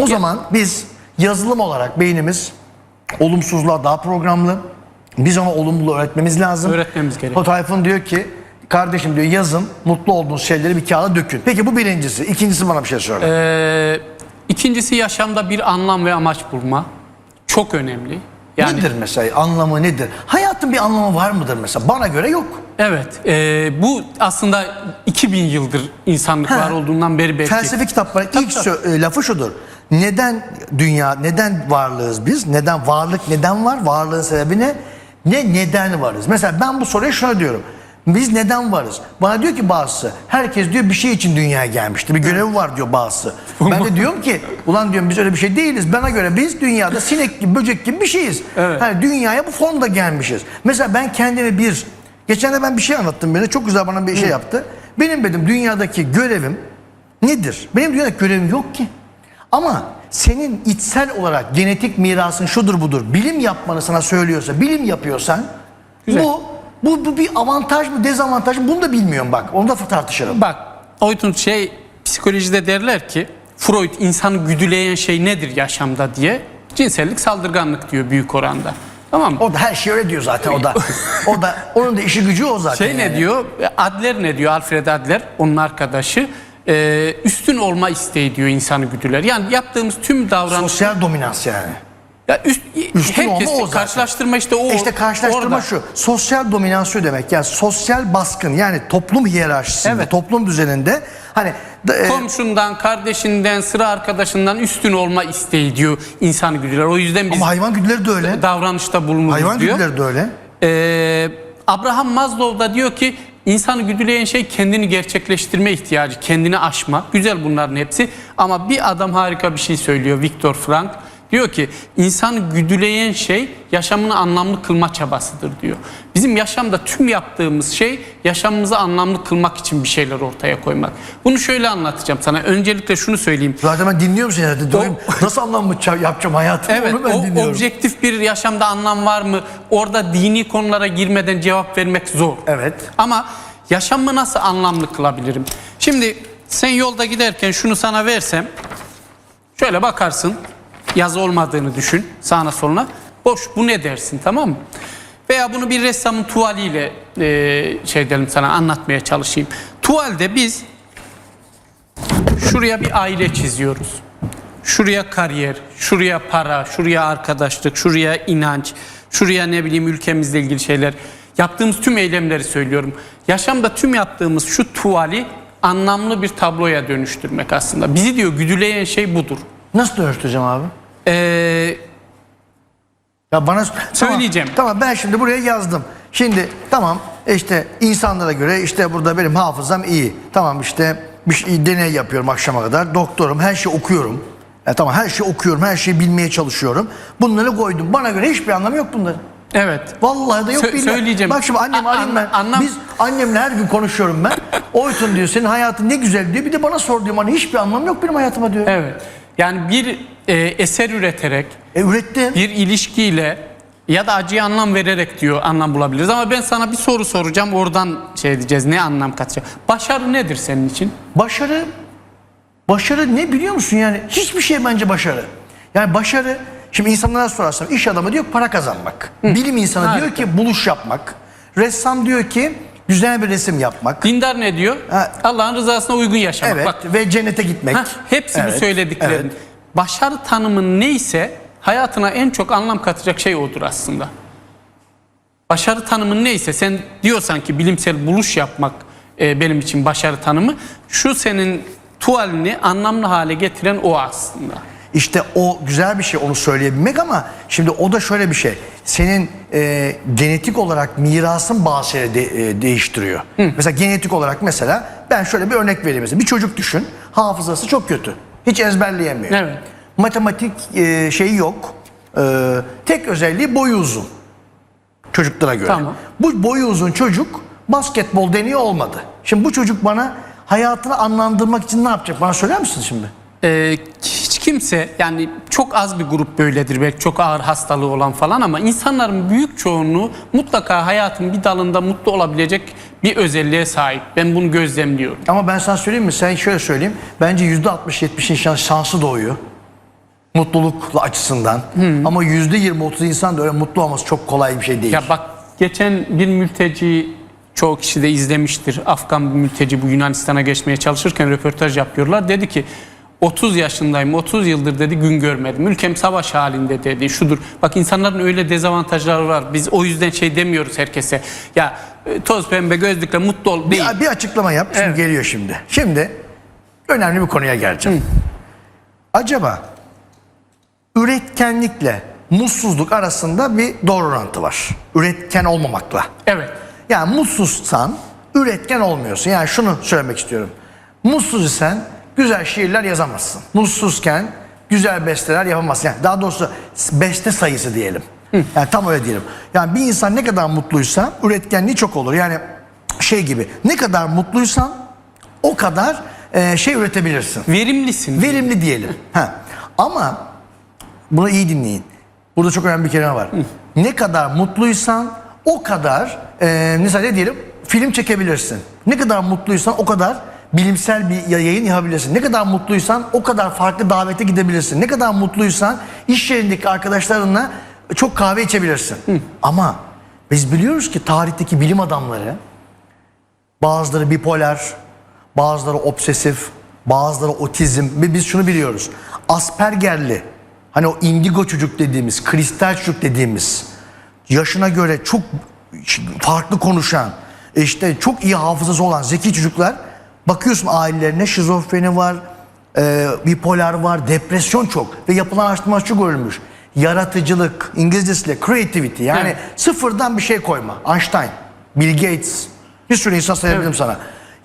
O zaman biz yazılım olarak beynimiz olumsuzluğa daha programlı. Biz ona olumluluğu öğretmemiz lazım. Öğretmemiz gerekiyor. O Tayfun diyor ki kardeşim diyor yazın mutlu olduğunuz şeyleri bir kağıda dökün. Peki bu birincisi. İkincisi bana bir şey söyle. Ee, ikincisi yaşamda bir anlam ve amaç bulma. Çok önemli. Yani nedir mesela anlamı nedir? Hayatın bir anlamı var mıdır mesela? Bana göre yok. evet e, bu aslında 2000 yıldır insanlık Ha. var olduğundan beri belki. Felsefi kitapların ilk tabii. e, lafı şudur. Neden dünya, neden varlığız biz? Neden varlık neden var? Varlığın sebebi ne? Ne neden varız? Mesela ben bu soruya şuna diyorum. Biz neden varız? Bana diyor ki bazısı, herkes diyor bir şey için dünyaya gelmişti. Bir görevi var diyor bazısı. Ben de diyorum ki, ulan diyorum biz öyle bir şey değiliz. Bana göre biz dünyada sinek gibi, böcek gibi bir şeyiz. Evet. Hani dünyaya bu formda gelmişiz. Mesela ben kendimi bir, geçen de ben bir şey anlattım birine. Çok güzel bana bir şey yaptı. Benim dedim dünyadaki görevim nedir? Benim dünyadaki görevim yok ki. Ama senin içsel olarak genetik mirasın şudur budur. Bilim yapmanı sana söylüyorsa, bilim yapıyorsan Güzel. bu, bu bu bir avantaj mı, dezavantaj mı bunu da bilmiyorum bak. Onu da tartışırım. Bak Oytun şey psikolojide derler ki Freud insanı güdüleyen şey nedir yaşamda diye cinsellik saldırganlık diyor büyük oranda. Tamam mı? O da her şey öyle diyor zaten o da. O da onun da işi gücü o zaten. Şey ne yani. diyor? Adler ne diyor? Alfred Adler, onun arkadaşı. Ee, üstün olma isteği diyor insanı güdüler. Yani yaptığımız tüm davranış... Sosyal dominans yani. Ya üst, Üstün herkes olma o zaten. karşılaştırma işte o. İşte karşılaştırma orada. şu. Sosyal dominansyon demek. Yani sosyal baskın yani toplum hiyerarşisinde, Evet. toplum düzeninde hani e, Komşundan, kardeşinden, sıra arkadaşından üstün olma isteği diyor insanı güdüler. O yüzden biz ama hayvan güdüleri de öyle. davranışta bulunuruz Hayvan diyor. güdüleri de öyle. Ee, Abraham Maslow da diyor ki insanı güdüleyen şey kendini gerçekleştirme ihtiyacı, kendini aşma. Güzel bunların hepsi ama bir adam harika bir şey söylüyor Viktor Frank. Diyor ki insanı güdüleyen şey yaşamını anlamlı kılma çabasıdır diyor. Bizim yaşamda tüm yaptığımız şey yaşamımızı anlamlı kılmak için bir şeyler ortaya koymak. Bunu şöyle anlatacağım sana. Öncelikle şunu söyleyeyim. Zaten ben dinliyorum seni. zaten. Diyorum, Nasıl anlamlı yapacağım hayatımı Evet, onu ben o dinliyorum. objektif bir yaşamda anlam var mı? Orada dini konulara girmeden cevap vermek zor. Evet. Ama yaşamımı nasıl anlamlı kılabilirim? Şimdi sen yolda giderken şunu sana versem, şöyle bakarsın, yazı olmadığını düşün sağına soluna. Boş bu ne dersin tamam mı? Veya bunu bir ressamın tuvaliyle e, şey diyelim sana anlatmaya çalışayım. Tuvalde biz şuraya bir aile çiziyoruz. Şuraya kariyer, şuraya para, şuraya arkadaşlık, şuraya inanç, şuraya ne bileyim ülkemizle ilgili şeyler. Yaptığımız tüm eylemleri söylüyorum. Yaşamda tüm yaptığımız şu tuvali anlamlı bir tabloya dönüştürmek aslında. Bizi diyor güdüleyen şey budur. Nasıl dönüştüreceğim abi? Ee, Ya bana Söyleyeceğim. Tamam, tamam ben şimdi buraya yazdım. Şimdi tamam işte insanlara göre işte burada benim hafızam iyi. Tamam işte bir şey, deney yapıyorum akşama kadar. Doktorum her şeyi okuyorum. Ya tamam her şeyi okuyorum, her şeyi bilmeye çalışıyorum. Bunları koydum. Bana göre hiçbir anlamı yok bunların. evet. Vallahi de yok Sö- billahi. söyleyeceğim. Bak şimdi annem A- arayayım ben. an- anlam- Biz annemle her gün konuşuyorum ben. Oytun diyor senin hayatın ne güzel diyor. Bir de bana sor diyor. Hani hiçbir anlamı yok benim hayatıma diyor. Evet. Yani bir e, eser üreterek, E ürettim. bir ilişkiyle ya da acıya anlam vererek diyor anlam bulabiliriz. Ama ben sana bir soru soracağım oradan şey diyeceğiz ne anlam katacak. Başarı nedir senin için? Başarı başarı ne biliyor musun yani hiçbir şey bence başarı. Yani başarı şimdi insanlara sorarsam iş adamı diyor para kazanmak. Bilim insanı Harika. diyor ki buluş yapmak. Ressam diyor ki güzel bir resim yapmak. Dindar ne diyor? Ha. Allah'ın rızasına uygun yaşamak. Evet Bak, ve cennete gitmek. heh, hepsi Evet, bu söylediklerin. evet. Başarı tanımın neyse hayatına en çok anlam katacak şey odur aslında. Başarı tanımın neyse sen diyorsan ki bilimsel buluş yapmak e, benim için başarı tanımı şu senin tuvalini anlamlı hale getiren o aslında. İşte o güzel bir şey onu söyleyebilmek ama şimdi o da şöyle bir şey. Senin e, genetik olarak mirasın şeyleri de- e, değiştiriyor. Mesela genetik olarak mesela ben şöyle bir örnek vereyim mesela. Bir çocuk düşün hafızası çok kötü. Hiç ezberleyemiyor. Evet. Matematik e, şeyi yok. E, tek özelliği boyu uzun. Çocuklara göre. Tamam. Bu boyu uzun çocuk basketbol deniyor olmadı. Şimdi bu çocuk bana hayatını anlandırmak için ne yapacak? Bana söyler misin şimdi? Ee, kimse yani çok az bir grup böyledir belki çok ağır hastalığı olan falan ama insanların büyük çoğunluğu mutlaka hayatın bir dalında mutlu olabilecek bir özelliğe sahip. Ben bunu gözlemliyorum. Ama ben sana söyleyeyim mi? Sen şöyle söyleyeyim. Bence %60-70'in şans, şansı doğuyor. Mutluluk açısından. Ama yüzde yirmi otuz insan da öyle mutlu olması çok kolay bir şey değil. Ya bak geçen bir mülteci çoğu kişi de izlemiştir. Afgan bir mülteci bu Yunanistan'a geçmeye çalışırken röportaj yapıyorlar. Dedi ki 30 yaşındayım 30 yıldır dedi gün görmedim. Ülkem savaş halinde dedi şudur. Bak insanların öyle dezavantajları var. Biz o yüzden şey demiyoruz herkese. Ya e, toz pembe gözlükle mutlu ol değil. Bir, bir açıklama yap. Şimdi Evet. geliyor şimdi. Şimdi önemli bir konuya geleceğim. Acaba üretkenlikle mutsuzluk arasında bir doğru orantı var. Üretken olmamakla. Evet. Yani mutsuzsan üretken olmuyorsun. Yani şunu söylemek istiyorum. Mutsuz isen güzel şiirler yazamazsın. Mutsuzken güzel besteler yapamazsın. Yani daha doğrusu beste sayısı diyelim. Yani tam öyle diyelim. Yani bir insan ne kadar mutluysa üretkenliği çok olur. Yani şey gibi ne kadar mutluysan o kadar e, şey üretebilirsin. Verimlisin. Verimli diyelim. Ha. Ama bunu iyi dinleyin. Burada çok önemli bir kelime var. Ne kadar mutluysan o kadar e, mesela ne diyelim film çekebilirsin. Ne kadar mutluysan o kadar bilimsel bir ya- yayın yapabilirsin. Ne kadar mutluysan o kadar farklı davete gidebilirsin. Ne kadar mutluysan iş yerindeki arkadaşlarınla çok kahve içebilirsin. Ama biz biliyoruz ki tarihteki bilim adamları Bazıları bipolar, bazıları obsesif, bazıları otizm ve biz şunu biliyoruz. Aspergerli, hani o indigo çocuk dediğimiz, kristal çocuk dediğimiz, yaşına göre çok farklı konuşan, işte çok iyi hafızası olan zeki çocuklar bakıyorsun ailelerine şizofreni var, e, bipolar var, depresyon çok ve yapılan araştırmalar şu görülmüş. Yaratıcılık, İngilizcesiyle creativity yani Evet. sıfırdan bir şey koyma. Einstein, Bill Gates, bir sürü insan sayabilirim sana.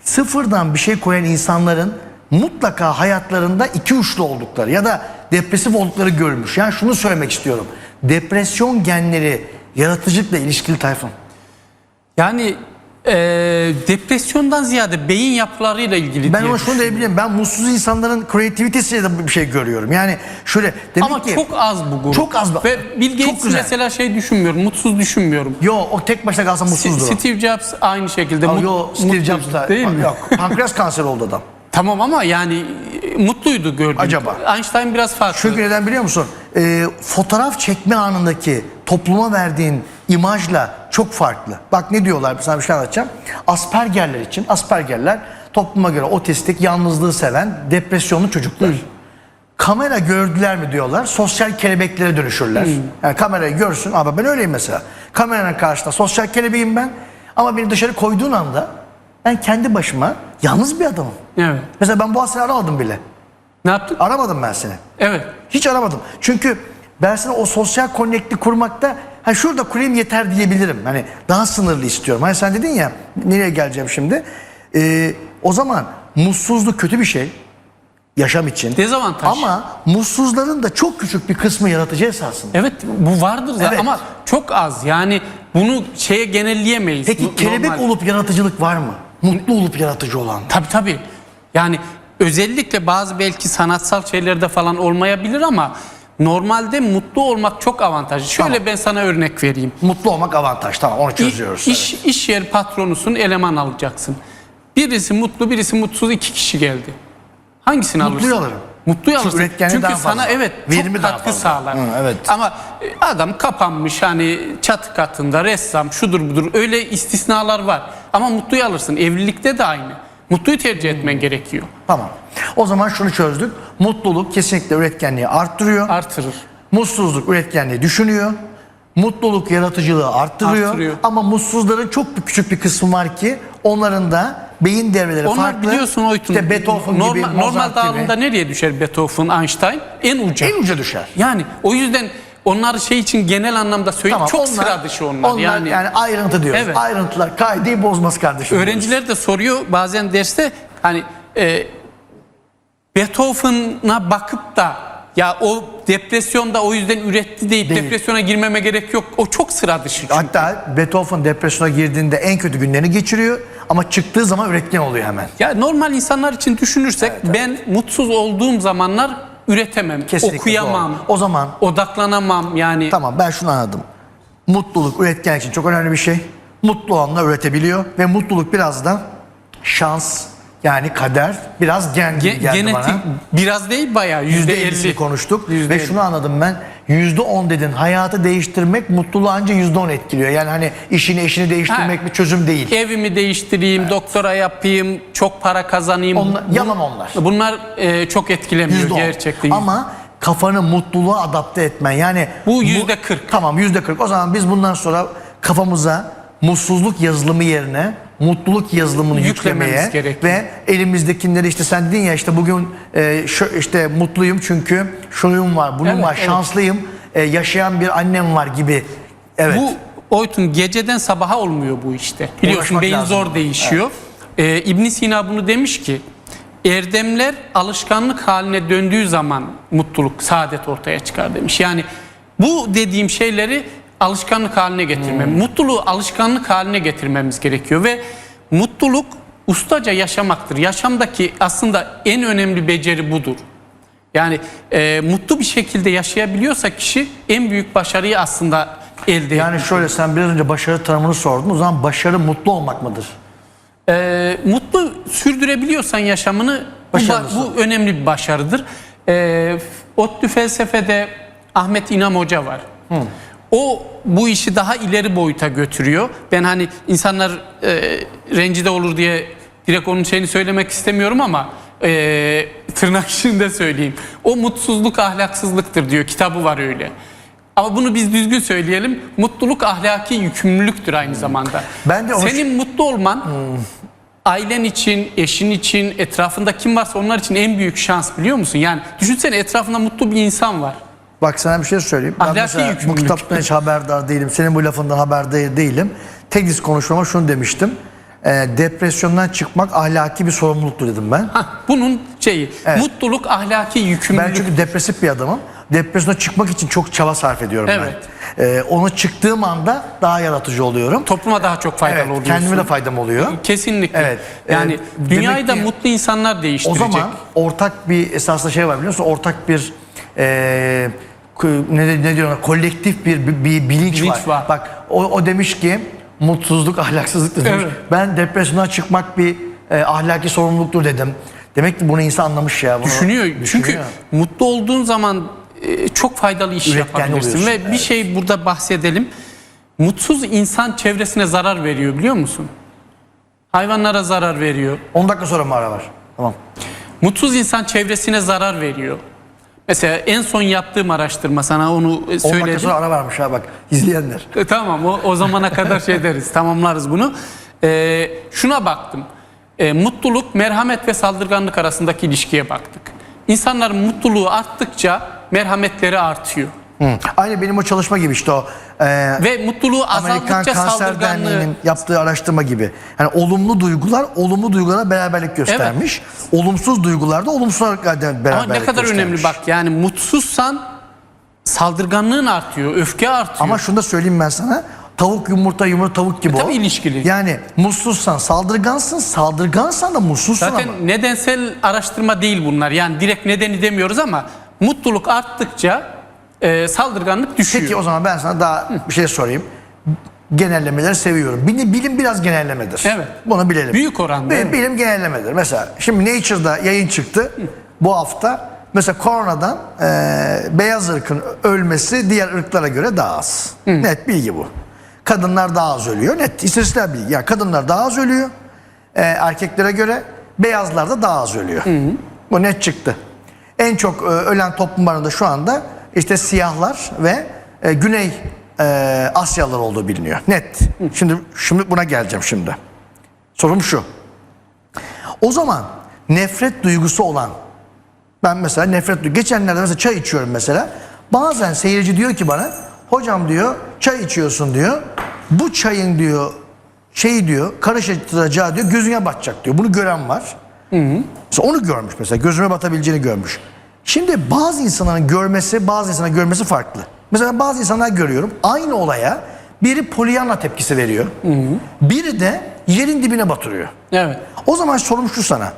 Sıfırdan bir şey koyan insanların mutlaka hayatlarında iki uçlu oldukları ya da depresif oldukları görülmüş. Yani şunu söylemek istiyorum. Depresyon genleri yaratıcılıkla ilişkili Tayfun. Yani e, depresyondan ziyade beyin yapılarıyla ilgili Ben diye ama şunu diyebilirim. Ben mutsuz insanların kreativitesiyle de bir şey görüyorum. Yani şöyle demek Ama ki çok az bu grup. Çok az. Ve Bill Çok Gates güzel. mesela şey düşünmüyorum, mutsuz düşünmüyorum. yo o tek başına kalsa mutsuzdur. o. Steve Jobs aynı şekilde Aa, mut- Yo Steve mutluydu, Jobs da değil mi? yok. Pankreas kanseri oldu adam. Tamam ama yani e, mutluydu gördüm. Acaba? Einstein biraz farklı. Çünkü neden biliyor musun? Ee, fotoğraf çekme anındaki topluma verdiğin imajla çok farklı. Bak ne diyorlar sana bir şey anlatacağım. Aspergerler için, Aspergerler topluma göre otistik, yalnızlığı seven, depresyonlu çocuklar. Kamera gördüler mi diyorlar, sosyal kelebeklere dönüşürler. Yani kamerayı görsün, ama ben öyleyim mesela. Kameranın karşısında sosyal kelebeğim ben. Ama beni dışarı koyduğun anda ben kendi başıma yalnız bir adamım. Evet. Mesela ben bu seni aramadım bile. Ne yaptık? Aramadım ben seni. Evet. Hiç aramadım. Çünkü ben sana o sosyal connect'i kurmakta ha şurada kurayım yeter diyebilirim. Hani daha sınırlı istiyorum. Hani sen dedin ya nereye geleceğim şimdi? Ee, o zaman mutsuzluk kötü bir şey yaşam için. Dezavantaj. Ama mutsuzların da çok küçük bir kısmı yaratıcı esasında. Evet bu vardır zaten Evet. ama çok az. Yani bunu şeye genelleyemeyiz. Peki kelebek normal. olup yaratıcılık var mı? Mutlu olup yaratıcı olan. Tabii tabii. Yani özellikle bazı belki sanatsal şeylerde falan olmayabilir ama normalde mutlu olmak çok avantajlı. Şöyle Tamam. ben sana örnek vereyim. Mutlu olmak avantaj. Tamam onu çözüyoruz. İş, iş yer patronusun eleman alacaksın. Birisi mutlu birisi mutsuz iki kişi geldi. Hangisini Mutluyu alırsın? alırım. Mutluyu Çünkü alırsın. üretkenliği Çünkü daha sana fazla. evet Verimi çok daha katkı fazla. sağlar. Hı, evet. Ama e, adam kapanmış hani çatı katında ressam şudur budur öyle istisnalar var. Ama mutluyu alırsın. Evlilikte de aynı. Mutluyu tercih etmen gerekiyor. Tamam. O zaman şunu çözdük. Mutluluk kesinlikle üretkenliği arttırıyor. Artırır. Mutsuzluk üretkenliği düşünüyor. Mutluluk yaratıcılığı arttırıyor. Arttırıyor. Ama mutsuzların çok bir küçük bir kısmı var ki onların da beyin devreleri Onlar farklı. biliyorsun Oytun. İşte Beethoven normal, gibi, normal dağılımda gibi. nereye düşer Beethoven, Einstein? En uca. En uca düşer. Yani o yüzden onlar şey için genel anlamda söyleyeyim Tamam, çok sıra dışı onlar. Onlar yani, yani, ayrıntı diyoruz. Evet. Ayrıntılar kaideyi bozmaz kardeşim. öğrenciler de soruyor bazen derste hani e, Beethoven'a bakıp da ya o depresyonda o yüzden üretti deyip Değil. depresyona girmeme gerek yok. O çok sıra dışı. çünkü. Hatta Beethoven depresyona girdiğinde en kötü günlerini geçiriyor ama çıktığı zaman üretken oluyor hemen. Ya normal insanlar için düşünürsek ben mutsuz olduğum zamanlar üretemem, Kesinlikle okuyamam, doğru. O zaman odaklanamam yani. Tamam ben şunu anladım. Mutluluk üretkenlik için çok önemli bir şey. Mutlu olanlar üretebiliyor ve mutluluk biraz da şans Yani kader biraz gen gibi Ge- geldi genetik bana. biraz değil bayağı yüzde 50'sini elli. konuştuk ve şunu anladım ben. %10 dedin hayatı değiştirmek mutluluğu anca %10 etkiliyor. Yani hani işini eşini değiştirmek bir çözüm değil. Evimi değiştireyim, doktora yapayım, çok para kazanayım. Onlar- yalan onlar. Bunlar e, çok etkilemiyor %10. gerçekten. Ama kafanı mutluluğa adapte etmen yani Bu yüzde kırk. Tamam yüzde kırk. O zaman biz bundan sonra kafamıza mutsuzluk yazılımı yerine mutluluk yazılımını yüklemeye gerekiyor. ve elimizdekileri işte sen dedin ya işte bugün e, şu, işte mutluyum çünkü şuyum var, bunun Evet, var, evet. şanslıyım, e, yaşayan bir annem var gibi. Evet. Bu Oytun geceden sabaha olmuyor bu işte. Biliyorsun Uğraşmak beyin lazım. zor değişiyor. Ee, ibn Sina bunu demiş ki erdemler alışkanlık haline döndüğü zaman mutluluk, saadet ortaya çıkar demiş. Yani bu dediğim şeyleri alışkanlık haline getirmem. Hmm. Mutluluğu alışkanlık haline getirmemiz gerekiyor ve mutluluk ustaca yaşamaktır. Yaşamdaki aslında en önemli beceri budur. Yani e, mutlu bir şekilde yaşayabiliyorsa kişi en büyük başarıyı aslında elde yani etmiş şöyle sen biraz önce başarı tanımını sordun. O zaman başarı mutlu olmak mıdır? Ee, mutlu sürdürebiliyorsan yaşamını bu, bu önemli bir başarıdır. Ee, ODTÜ felsefede Ahmet İnam Hoca var. O bu işi daha ileri boyuta götürüyor. Ben hani insanlar e, rencide olur diye direkt onun şeyini söylemek istemiyorum ama e, tırnak içinde söyleyeyim. O mutsuzluk ahlaksızlıktır diyor. Kitabı var öyle. Ama bunu biz düzgün söyleyelim. Mutluluk ahlaki yükümlülüktür aynı zamanda. Ben de onu- Senin mutlu olman ailen için, eşin için, etrafında kim varsa onlar için en büyük şans biliyor musun? Yani düşünsene etrafında mutlu bir insan var. Bak sana bir şey söyleyeyim. Ben Ahlaki mesela bu yükümlülük. kitaptan hiç haberdar değilim. Senin bu lafından haberdar değilim. TEDx konuşmama şunu demiştim. Ee, depresyondan çıkmak ahlaki bir sorumluluktur dedim ben. Hah, bunun şeyi mutluluk ahlaki yükümlülük. Ben çünkü depresif bir adamım. Depresyona çıkmak için çok çaba sarf ediyorum Evet. ben. Ee, onu çıktığım anda daha yaratıcı oluyorum. Topluma daha çok faydalı Evet, oluyorsun. kendime de faydam oluyor. Kesinlikle. Evet. Yani Ee, dünyayı da demek ki- mutlu insanlar O değiştirecek. zaman ortak bir esaslı şey var biliyor musun? Ortak bir e, ne, ne diyorlar kolektif bir, bir, bir bilinç, Bilinç var. var. Bak o, o demiş ki mutsuzluk ahlaksızlıktır demiş. Evet. Ben depresyona çıkmak bir e, ahlaki sorumluluktur dedim. Demek ki bunu insan anlamış ya. Bunu Düşünüyor. Çünkü düşünüyor. mutlu olduğun zaman e, çok faydalı iş Üretken yapabilirsin. Ve oluyorsun, bir şey burada bahsedelim. Mutsuz insan çevresine zarar veriyor biliyor musun? Hayvanlara zarar veriyor. 10 dakika sonra mı ara var? Tamam. Mutsuz insan çevresine zarar veriyor. Mesela en son yaptığım araştırma sana onu e, 10 dakika söyledim. sonra ara varmış ha bak izleyenler. E, tamam o, o zamana kadar şey deriz tamamlarız bunu. E, şuna baktım. E, mutluluk, merhamet ve saldırganlık arasındaki ilişkiye baktık. İnsanların mutluluğu arttıkça merhametleri artıyor. Hı. Aynı benim o çalışma gibi işte o. e, Ve mutluluğu Amerikan Kanser saldırganlığı... Derneği'nin yaptığı araştırma gibi. Yani olumlu duygular olumlu duygulara beraberlik göstermiş. Olumsuz duygular da olumsuz beraberlik Ama ne kadar göstermiş. önemli bak yani mutsuzsan saldırganlığın artıyor, öfke artıyor. Ama şunu da söyleyeyim ben sana. Tavuk yumurta yumurta tavuk gibi E o. tabii ilişkili. Yani mutsuzsan saldırgansın, saldırgansan da mutsuzsun Zaten ama. nedensel araştırma değil bunlar. Yani direkt nedeni demiyoruz ama mutluluk arttıkça e, saldırganlık düşüyor. Peki o zaman ben sana daha bir şey sorayım. Genellemeleri seviyorum. Bilim, bilim biraz genellemedir. Evet. Bunu bilelim. Büyük oranda, Bilim, bilim genellemedir. Mesela şimdi Nature'da yayın çıktı bu hafta. Mesela koronadan e, beyaz ırkın ölmesi diğer ırklara göre daha az. Net bilgi bu. Kadınlar daha az ölüyor. Net istatistikler bilgi. Yani kadınlar daha az ölüyor. E, erkeklere göre beyazlar da daha az ölüyor. Bu net çıktı. En çok e, ölen toplumlarında şu anda işte siyahlar ve e, Güney e, Asyalılar olduğu biliniyor. Net. Şimdi şimdi buna geleceğim şimdi. Sorum şu. O zaman nefret duygusu olan ben mesela nefret duygusu geçenlerde mesela çay içiyorum mesela. Bazen seyirci diyor ki bana hocam diyor çay içiyorsun diyor. Bu çayın diyor şeyi diyor karıştıracağı diyor gözüne batacak diyor. Bunu gören var. Mesela onu görmüş mesela gözüme batabileceğini görmüş. Şimdi bazı insanların görmesi bazı insanların görmesi farklı. Mesela bazı insanlar görüyorum aynı olaya biri Pollyanna tepkisi veriyor. Biri de yerin dibine batırıyor. Evet. O zaman sorum şu sana.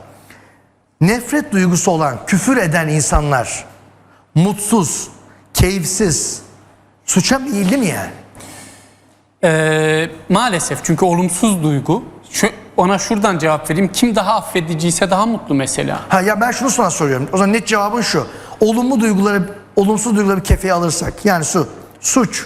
Nefret duygusu olan, küfür eden insanlar mutsuz, keyifsiz, suça meyilli mi yani? E, maalesef çünkü olumsuz duygu şu, ona şuradan cevap vereyim. Kim daha affediciyse daha mutlu mesela. Ha ya ben şunu sana soruyorum. O zaman net cevabın şu. Olumlu duyguları, olumsuz duyguları bir kefeye alırsak. Yani su, suç,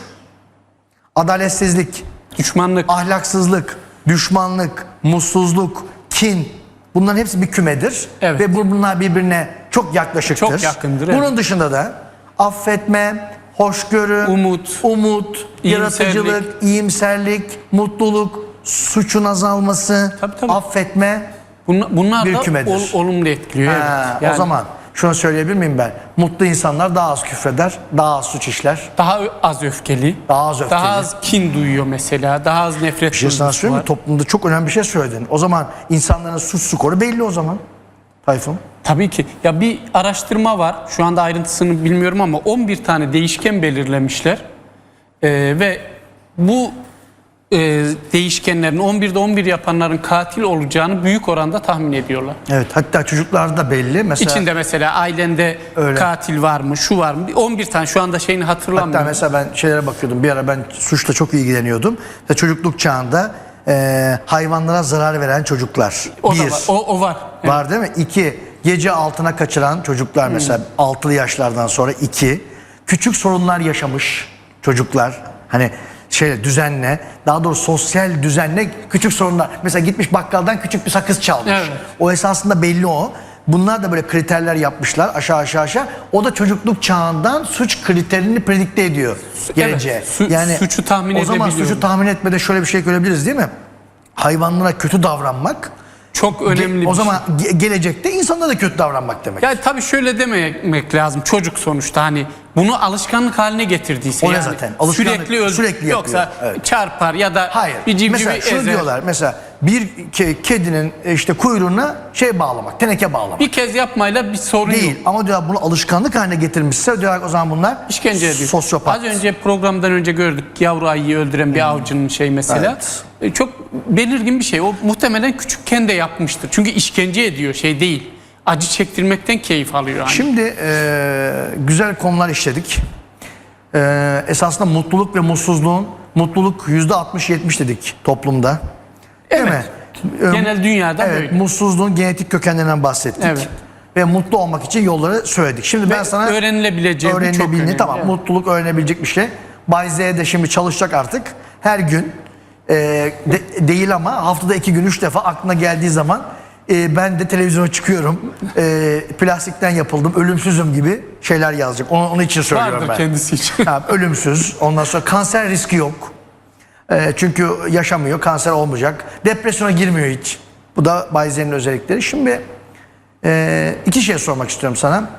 adaletsizlik, Düşmanlık. ahlaksızlık, düşmanlık, mutsuzluk, kin. Bunların hepsi bir kümedir. Evet. Ve bu- bunlar birbirine çok yaklaşıktır. Çok yakındır, Bunun evet. dışında da affetme, hoşgörü, Umut, umut, iyimserlik. yaratıcılık, iyimserlik, mutluluk, suçun azalması, Tabii, tabii. affetme. Bunlar, bunlar Bir da kümedir. ol- olumlu etkiliyor. Ha, evet. Yani O zaman şunu söyleyebilir miyim ben? Mutlu insanlar daha az küfreder, daha az suç işler, daha az öfkeli, daha az öfkeli. daha az kin duyuyor mesela, daha az nefret Bir şey sana söyleyeyim mi? Toplumda çok önemli bir şey söyledin. O zaman insanların suç skoru belli o zaman. Tayfun. Tabii ki. Ya bir araştırma var. Şu anda ayrıntısını bilmiyorum ama 11 tane değişken belirlemişler. Ee, ve bu e, değişkenlerin 11'de 11 yapanların katil olacağını büyük oranda tahmin ediyorlar. Evet hatta çocuklarda belli. Mesela, İçinde mesela ailende Öyle. katil var mı, şu var mı? 11 tane şu anda şeyini hatta hatırlamıyorum. mesela ben şeylere bakıyordum. Bir ara ben suçla çok ilgileniyordum. Ve çocukluk çağında e, hayvanlara zarar veren çocuklar. o bir. da var. O, o var. Evet. Var değil mi? İki, gece altına kaçıran çocuklar mesela altılı yaşlardan sonra iki. Küçük sorunlar yaşamış çocuklar. Hani şey düzenle, daha doğrusu sosyal düzenle küçük sorunlar. Mesela gitmiş bakkaldan küçük bir sakız çalmış. Evet. O esasında belli o. Bunlar da böyle kriterler yapmışlar aşağı aşağı aşağı. O da çocukluk çağından suç kriterini predikte ediyor geleceğe. su- suçu tahmin O zaman suçu tahmin etmede şöyle bir şey görebiliriz değil mi? Hayvanlara kötü davranmak Çok Ge- önemli o bir zaman ge- gelecekte insana da kötü davranmak demek. Ya tabii şöyle dememek lazım. Çocuk sonuçta hani bunu alışkanlık haline getirdiyse O yani zaten? Alışkanlık, sürekli öldür- sürekli yapıyor. yoksa Evet. çarpar ya da Hayır. bir civcivi mesela şunu ezer. diyorlar. Mesela bir ke- kedinin e, işte kuyruğuna şey bağlamak, teneke bağlamak. Bir kez yapmayla bir sorun Değil. yok. Ama diyorlar bunu alışkanlık haline getirmişse diyorlar o zaman bunlar İşkence ediyor. sosyopat. Az önce programdan önce gördük yavru ayıyı öldüren bir avcının şey mesela. Evet. E, Çok belirgin bir şey. O muhtemelen küçükken de yapmıştır. Çünkü işkence ediyor şey değil. Acı çektirmekten keyif alıyor. Yani. Şimdi e, güzel konular işledik. E, esasında mutluluk ve mutsuzluğun mutluluk yüzde 60-70 dedik toplumda. Değil mi? E, Genel dünyada evet, böyle. Mutsuzluğun genetik kökenlerinden bahsettik. Evet. Ve mutlu olmak için yolları söyledik. Şimdi ben Ve sana öğrenilebileceği öğrenilebildiğini tamam Evet. mutluluk öğrenebilecek bir şey. Bay Z de şimdi çalışacak artık. Her gün e, de- değil ama haftada iki gün üç defa aklına geldiği zaman e, ben de televizyona çıkıyorum. E, plastikten yapıldım, ölümsüzüm gibi şeyler yazacak. Onu, onun için söylüyorum Vardır ben. kendisi için. Ha, ölümsüz. Ondan sonra kanser riski yok. E, çünkü yaşamıyor, kanser olmayacak. Depresyona girmiyor hiç. Bu da Bay Z'nin özellikleri. Şimdi e, iki şey sormak istiyorum sana.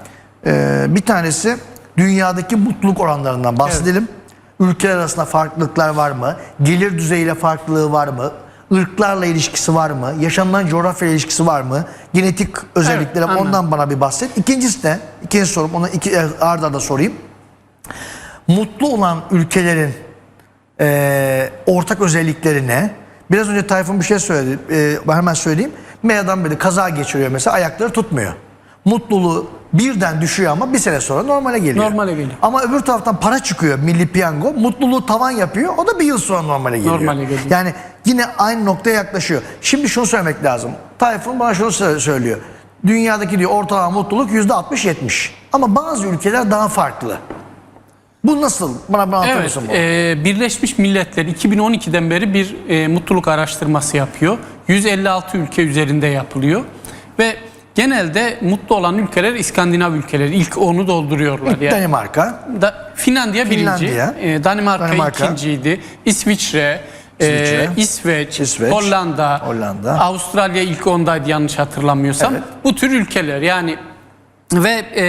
E, bir tanesi dünyadaki mutluluk oranlarından bahsedelim. Ülkeler arasında farklılıklar var mı? Gelir düzeyiyle farklılığı var mı? Irklarla ilişkisi var mı? Yaşanılan coğrafya ilişkisi var mı? Genetik özellikleri anladım. ondan bana bir bahset. İkincisi de, ikinci sorum onu iki, arda arda sorayım. Mutlu olan ülkelerin e, ortak özellikleri ne? Biraz önce Tayfun bir şey söyledi. E, ben hemen söyleyeyim. Adam böyle kaza geçiriyor mesela ayakları tutmuyor. Mutluluğu birden düşüyor ama bir sene sonra normale geliyor. Normale geliyor. Ama öbür taraftan para çıkıyor milli piyango. Mutluluğu tavan yapıyor. O da bir yıl sonra normale geliyor. Normale geliyor. Yani yine aynı noktaya yaklaşıyor. Şimdi şunu söylemek lazım. Tayfun bana şunu sö- söylüyor. Dünyadaki diyor ortalama mutluluk yüzde 60-70. Ama bazı ülkeler daha farklı. Bu nasıl? Bana, bana anlatır Evet, mısın e, Birleşmiş Milletler 2012'den beri bir e, mutluluk araştırması yapıyor. 156 ülke üzerinde yapılıyor ve genelde mutlu olan ülkeler İskandinav ülkeleri. İlk onu dolduruyorlar. Yani. Danimarka. Da, Finlandiya birinci, Finlandiya. e, Danimarka, Danimarka. ikinciydi, İsviçre, İsviçre. e, İsveç, İsveç, Hollanda, Hollanda. Avustralya ilk ondaydı yanlış hatırlamıyorsam. Evet. Bu tür ülkeler yani ve e,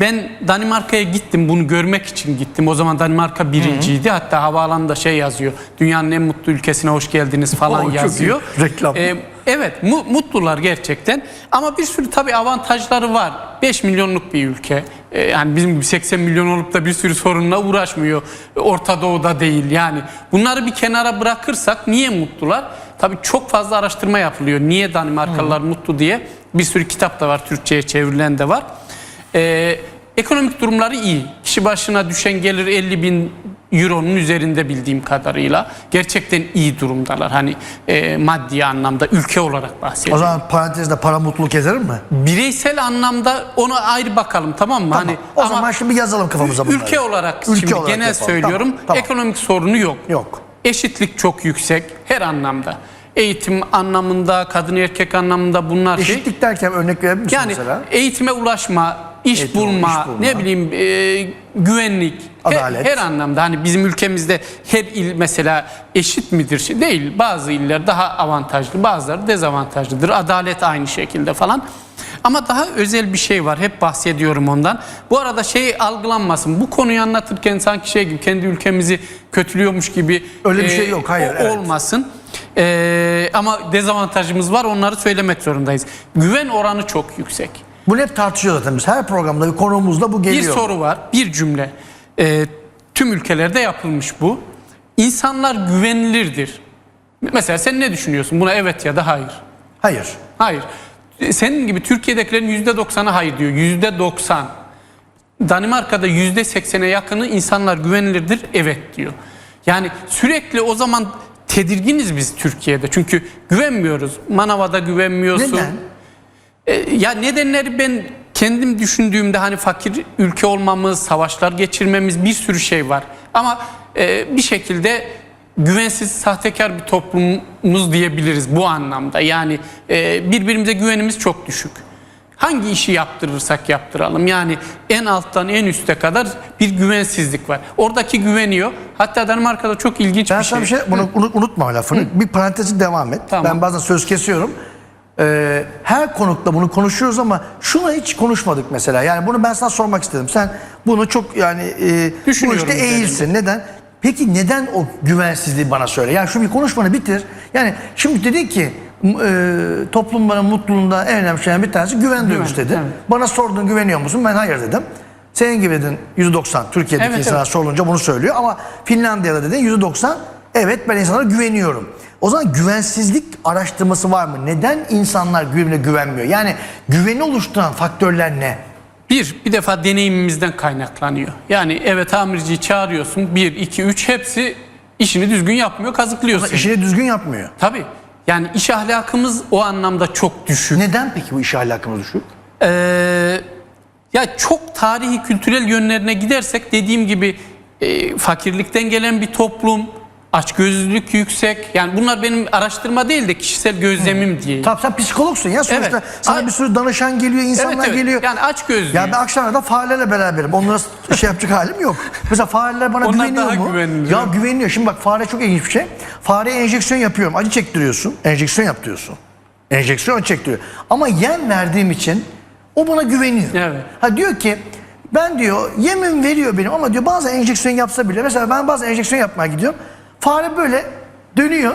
ben Danimarka'ya gittim bunu görmek için gittim. O zaman Danimarka birinciydi. Hatta havaalanında şey yazıyor. Dünyanın en mutlu ülkesine hoş geldiniz falan Oo, çok yazıyor. iyi. Reklam. E, evet mu- mutlular gerçekten. Ama bir sürü tabii avantajları var. 5 milyonluk bir ülke. E, yani bizim gibi 80 milyon olup da bir sürü sorunla uğraşmıyor. Orta Doğu'da değil yani. Bunları bir kenara bırakırsak niye mutlular? Tabii çok fazla araştırma yapılıyor. Niye Danimarkalılar mutlu diye. Bir sürü kitap da var. Türkçe'ye çevrilen de var. E, ekonomik durumları iyi. Kişi başına düşen gelir 50 bin Euro'nun üzerinde bildiğim kadarıyla. Gerçekten iyi durumdalar. Hani e, maddi anlamda ülke olarak O bahsediyorum. zaman parantezde para mutluluk ezerir mi? Bireysel anlamda ona ayrı bakalım tamam mı? Hani o ama zaman şimdi yazalım kafamıza bunları. ülke olarak Ülke şimdi olarak genel yapalım. söylüyorum. Tamam, tamam. Ekonomik sorunu yok. Yok. Eşitlik çok yüksek her anlamda. Eğitim anlamında, kadın erkek anlamda bunlar şey. Eşitlik derken örnek verebilir misin Yani mesela? eğitime ulaşma, iş, Eğitim, bulma, iş bulma. ne bileyim e, güvenlik, her- Adalet. Her, anlamda hani bizim ülkemizde her il mesela eşit midir? Değil. Bazı iller daha avantajlı, bazıları dezavantajlıdır. Adalet aynı şekilde falan. Ama daha özel bir şey var. Hep bahsediyorum ondan. Bu arada şey algılanmasın. Bu konuyu anlatırken sanki şey gibi kendi ülkemizi kötülüyormuş gibi Öyle bir şey yok, hayır, evet. olmasın. Ee, ama dezavantajımız var. Onları söylemek zorundayız. Güven oranı çok yüksek. Bunu hep tartışıyoruz zaten biz. Her programda bir konuğumuzda bu Bir geliyor. soru var, bir cümle. Ee, tüm ülkelerde yapılmış bu. İnsanlar güvenilirdir. Mesela sen ne düşünüyorsun? Buna evet ya da hayır. Hayır. Hayır. Ee, Senin gibi Türkiye'dekilerin %90'ı hayır diyor. %90. Danimarka'da %80'e yakını insanlar güvenilirdir evet diyor. Yani sürekli o zaman tedirginiz biz Türkiye'de. Çünkü güvenmiyoruz. Manavada güvenmiyorsun. Neden? E, ya nedenleri ben kendim düşündüğümde hani fakir ülke olmamız, savaşlar geçirmemiz bir sürü şey var. Ama e, bir şekilde güvensiz, sahtekar bir toplumumuz diyebiliriz bu anlamda. Yani e, birbirimize güvenimiz çok düşük. Hangi işi yaptırırsak yaptıralım yani en alttan en üste kadar bir güvensizlik var. Oradaki güveniyor. Hatta Danimarka'da çok ilginç Ben bir sana şey. bir şey, bunu unut- unutma lafını. Bir parantezi devam et. Tamam. Ben bazen söz kesiyorum. Ee, her konukta bunu konuşuyoruz ama şunu hiç konuşmadık mesela. Yani bunu ben sana sormak istedim. Sen bunu çok yani e, bu işte eğilsin. Neden? Peki neden o güvensizliği bana söyle? Yani şu bir konuşmanı bitir. Yani şimdi dedi ki e, toplumların mutluluğunda en önemli şeylerden bir tanesi güven duygusu dedi. evet. Bana sordun güveniyor musun? Ben hayır dedim. Senin gibi dedin %90 Türkiye'deki Evet, insanlar evet. sorulunca bunu söylüyor ama Finlandiya'da dedin %90 evet ben insanlara güveniyorum. O zaman güvensizlik araştırması var mı? Neden insanlar birbirine güvenmiyor? Yani güveni oluşturan faktörler ne? Bir, bir defa deneyimimizden kaynaklanıyor. Yani evet tamirciyi çağırıyorsun. Bir, iki, üç hepsi işini düzgün yapmıyor, kazıklıyorsun. İşini düzgün yapmıyor. Tabii. Yani iş ahlakımız o anlamda çok düşük. Neden peki bu iş ahlakımız düşük? Ee, ya çok tarihi kültürel yönlerine gidersek dediğim gibi e, fakirlikten gelen bir toplum, açgözlülük yüksek. Yani bunlar benim araştırma değil de kişisel gözlemim diye. Tamam sen psikologsun ya sonuçta Evet. sana Ay- bir sürü danışan geliyor, insanlar Evet, evet. geliyor. Yani açgözlüyüm. Ya ben akşamlarda farelerle beraberim. Onlara şey yapacak halim yok. Mesela fareler bana Onlar güveniyor daha mu? güvenilir. Ya güveniyor. Şimdi bak fare çok ilginç bir şey. Fareye enjeksiyon yapıyorum. Acı çektiriyorsun. Enjeksiyon yap diyorsun. Enjeksiyon çektiriyor. Ama yem verdiğim için o bana güveniyor. Evet. Ha diyor ki ben diyor yemin veriyor benim ama diyor bazen enjeksiyon yapsa bile mesela ben bazen enjeksiyon yapmaya gidiyorum. Fare böyle dönüyor.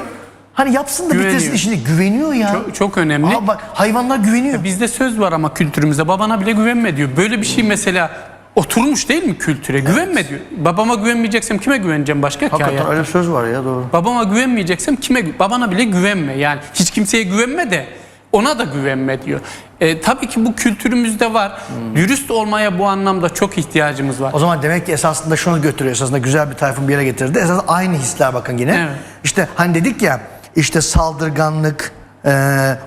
Hani yapsın da Güveniyor. bitirsin işini. Güveniyor ya. Çok, çok önemli. Aa, bak hayvanlar güveniyor. Bizde söz var ama kültürümüzde babana bile güvenme diyor. Böyle bir şey mesela oturmuş değil mi kültüre? Güvenme diyor. Babama güvenmeyeceksem kime güveneceğim başka ki Hakikaten hayatta? öyle söz var ya doğru. Babama güvenmeyeceksem kime babana bile güvenme. Yani hiç kimseye güvenme de ona da güvenme diyor. E, tabii ki bu kültürümüzde var. Dürüst olmaya bu anlamda çok ihtiyacımız var. O zaman demek ki esasında şunu götürüyor esasında güzel bir tayfun bir yere getirdi. Esas aynı hisler bakın yine. Evet. İşte hani dedik ya işte saldırganlık, e,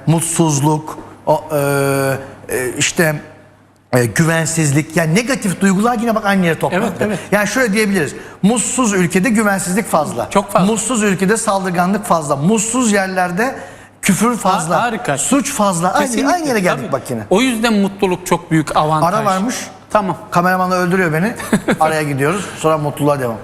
mutsuzluk, o, e, e, işte e, güvensizlik yani negatif duygular yine bak aynı yere toplandı. Evet, evet. Yani şöyle diyebiliriz. Mutsuz ülkede güvensizlik fazla. Çok fazla. Mutsuz ülkede saldırganlık fazla. Mutsuz yerlerde küfür fazla. harika. Suç fazla. Aynı, Kesinlikle, aynı yere geldik tabii. bak yine. O yüzden mutluluk çok büyük avantaj. Ara varmış. Tamam. Kameraman da öldürüyor beni. Araya gidiyoruz. Sonra mutluluğa devam.